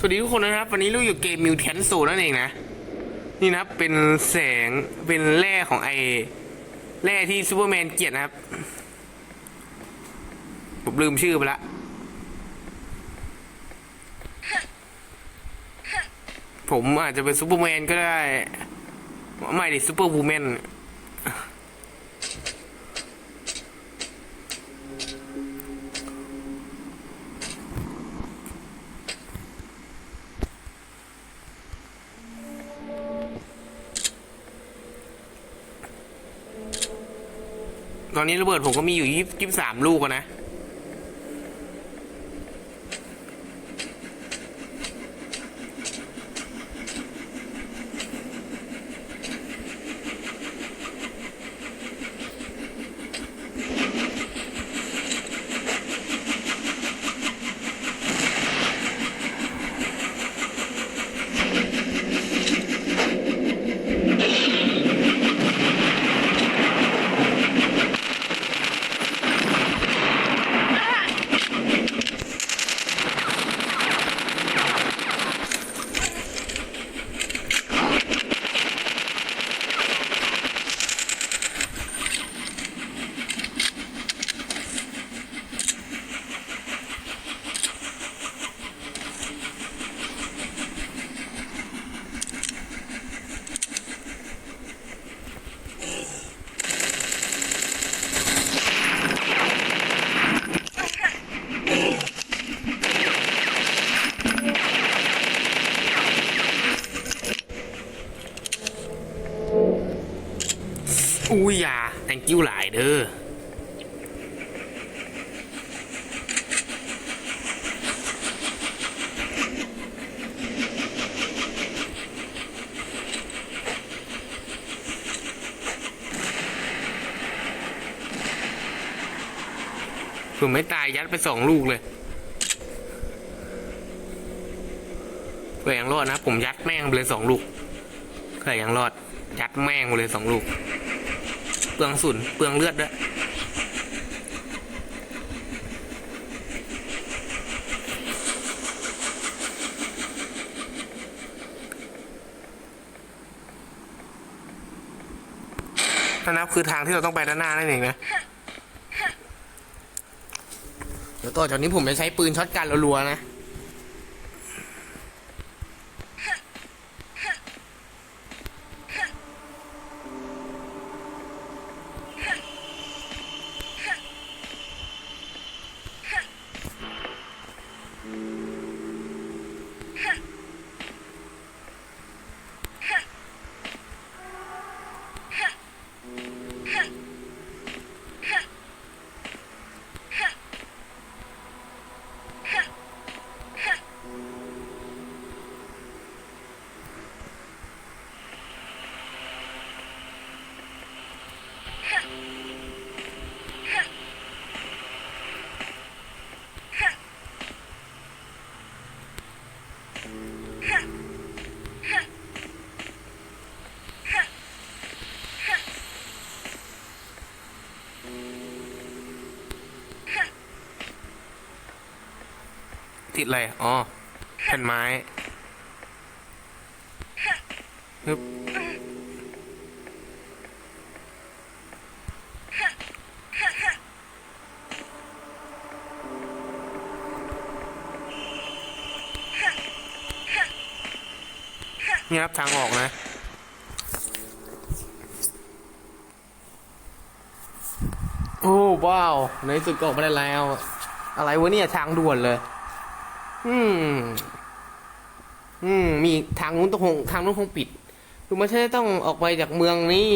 สวัสดีทุกคนนะครับ วันนี้เราอยู่เกมมิวแทนโซนั่นเองนะ นี่นะครับเป็นแสงเป็นแร่ของไอแร่ที่ซูเปอร์แมนเกลียดนะครับ ผมลืมชื่อไปละผมอาจจะเป็นซูเปอร์แมนก็ได้ ไม่ดิซูเปอร์วูแมน ตอนนี้ระเบิดผมก็มีอยู่ยี่สิบสามลูกนะ อุ้ ยอยา thank you หลายเด้อผมไม่ตายยัดไปสองลูกเลยเผื่อยังรอดนะผมยัดแม่งไปเลยสองลูกเผื่อยังรอดยัดแม่งไปเลยสองลูก เปลืองสุนเปลืองเลือดด้วยนั่นนะคือทางที่เราต้องไปด้านหน้านั่นเองนะ เดี๋ยวต่อจากนี้ผมจะใช้ปืนช็อตกันรัวๆนะ ติดอะไร อ๋อ แผ่นไม้ฮึบนี่ครับทางออกนะโอ้ว้าวในสุดก็ออกมาได้แล้ว อะไรวะเนี่ยทางด่วนเลย อืม อืม มีทางนู้นต้องคงทางนู้นคงปิดคือไม่ใช่ต้องออกไปจากเมืองนี้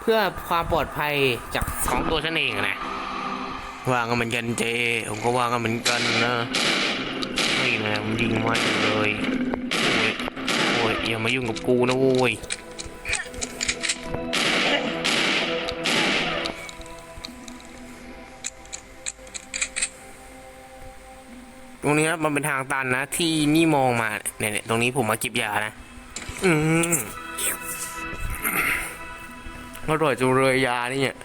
เพื่อความปลอดภัยจากของตัวฉันเองนะวางกันเหมือนกันเจ ผมก็วางกันเหมือนกันนะไม่นะมันยิงมันเลยโอ้ยโอ้ยอย่ามายุ่งกับกูนะโว้ย ตรงนี้ครับมันเป็นทางตันนะ ที่นี่มองมาเนี่ยตรงนี้ผมมาเก็บยานะ อืมอร่อยจังเลยยานี่เนี่ย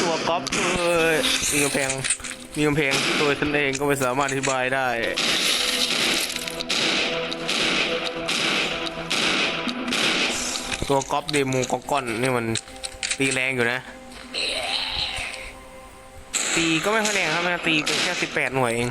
ตัวก๊อปเอยมีกำแพงมีกำแพงตัวฉันเองก็ไม่สามารถอธิบายได้ตัวก๊อปเดมูกอกอนนี่มันตีแรงอยู่นะ ตีก็ไม่ค่อยแรงครับมันตีเป็นแค่สิบแปดหน่วยเอง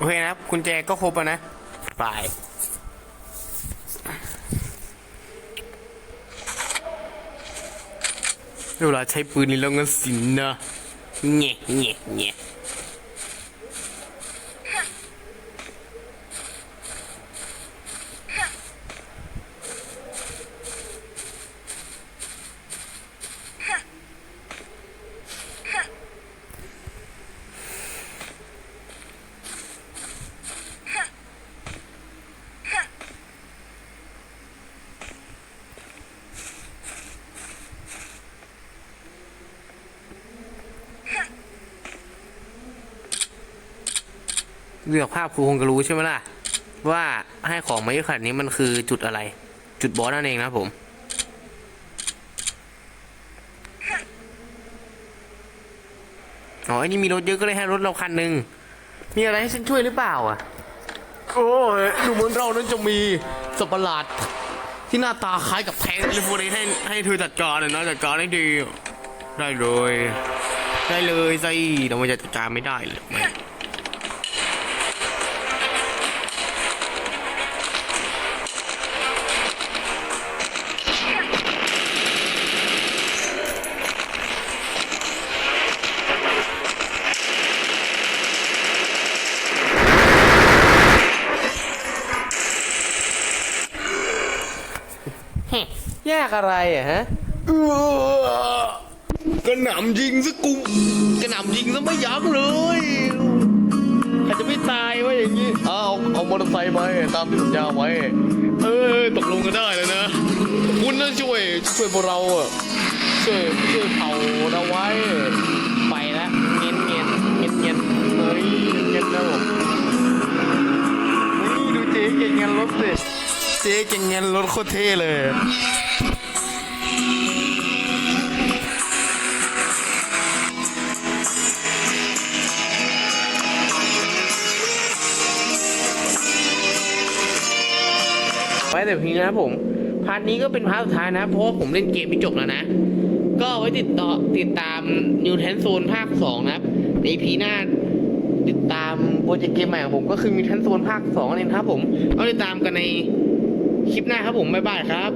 โอเคนะครับกุญแจก็ครบแล้วนะไปเวลาใช้ปืนนี่แล้วงั้นสินะเงี้ยเงี้ยเงี้ย เลือกภาพครูคงจะรู้ใช่ไหมล่ะ ว่าให้ของมาเยอะขนาดนี้มันคือจุดอะไร จุดบอสนั่นเองนะครับผม อ๋อไอ้นี่มีรถเยอะก็เลยให้รถเราคันหนึ่งมีอะไรให้ฉันช่วยหรือเปล่าอะ โอ้ยดูเหมือนเรานั้นจะมีสัตว์ประหลาดที่หน้าตาคล้ายกับแทงเทเลโฟนให้ให้เธอจัดการเลยนะจัดการให้ดี ได้เลย ได้เลยสิแต่มันจะจัดการไม่ได้เลยากอะไรอะฮะกระหน่ำยิงซะกูกระหน่ำยิงซะไม่ยั้งเลยใครจะไม่ตายวะอย่างนี้เอาเอามอเตอร์ไซค์ไปตามที่สัญญาไว้ เออตกลงกันได้เลยนะ คุณน่าช่วย ช่วยพวกเราอะช่วยช่วยเผาเราไว้ ไปแล้วเงียนเงียนเงียนเงียนเฮ้ยเงียนแล้วผมนี่ดูเจ๊เก่งงานรถสิเจ๊เก่งงานรถโคตรเท่เลย ว้แต่เพียงนะครับผมพาร์ทนี้ก็เป็นพาร์ทสุดท้ายนะ เพราะว่าผมเล่นเกมไม่จบแล้วนะ ก็ไว้ติดต่อติดตาม New t e n Zone ภาค 2 นะครับ ในพีหน้าติดตามโปรเจกต์เกมใหม่ของผมก็คือ New t e n z o n ภาค2นั่นเองครับผมเอาติดตามกันในคลิปหน้าครับผม บ๊ายบายครับ